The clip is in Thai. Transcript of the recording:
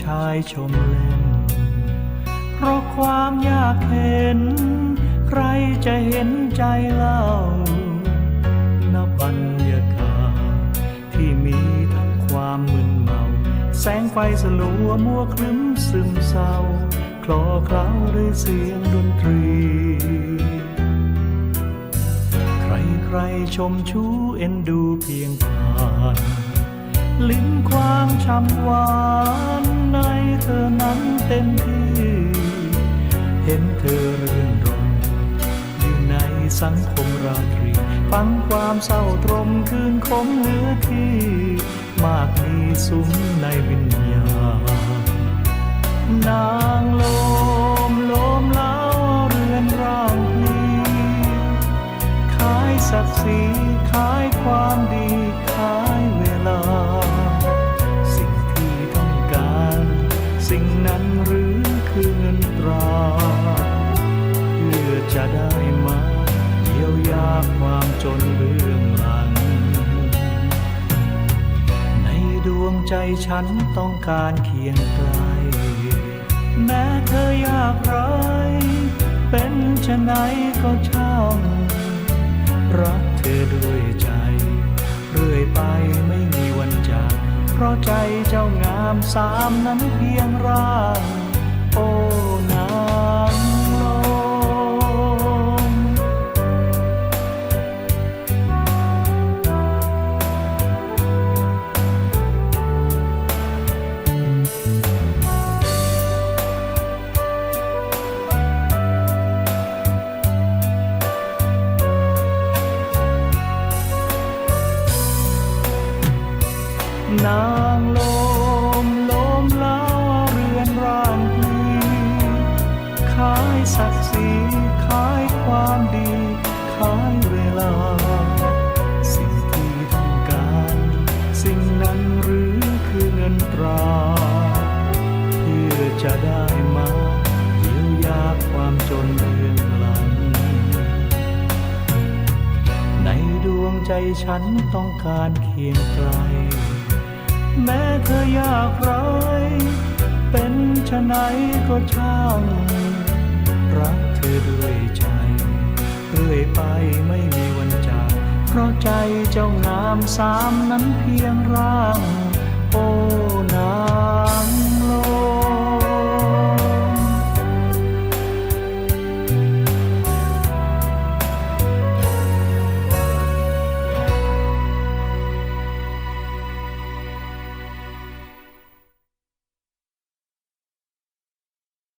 ชายชมเล่น เพราะความอยากเห็น ใครจะเห็นใจเล่านบรรยากาศที่มีทั้งความมึนเมา แสงไฟสลัวมัวครึ้มซึมเศร้า คลอเคล้าด้วยเสียงดนตรี ใครใครชมชูเอ็นดูเพียงผ่าน ลิ้มความช่ำหวาน ห็นเธอรื่นรมอยู่ในสังคมราตรี ฟังความเศร้าตรมคืนคมเหลือที่ มากมีสุมในวิญญาณนางลมลมเล้าเรือนร่างพลีขายศักดิ์ศรีขายความดี จนเบื้องหลัง ในดวงใจฉันต้องการเคียงไกล แม้เธอยากไรเป็นชะไหนก็ช่างรักเธอด้วยใจ เรื่อยไปไม่มีวันจากเพราะใจเจ้างามสามนั้นเพียงร่าง โอ้ นางลมลมเล้าเรือนร่างพีขายศักดิ์ศรีขายความดี ขายเวลา สิ่งที่ต้องการ สิ่งนั้นหรือคือเงินตรา เพื่อจะได้มาเยียวยาความจนเบื้องหลังในดวงใจฉันต้องการเคียงไกล แม้เธอยากไรเป็นชะไหนก็ช่าง รักเธอด้วยใจเรื่อยไปไม่มีวันจาก เพราะใจเจ้างามสามนั้นเพียงร่างโอ้นาง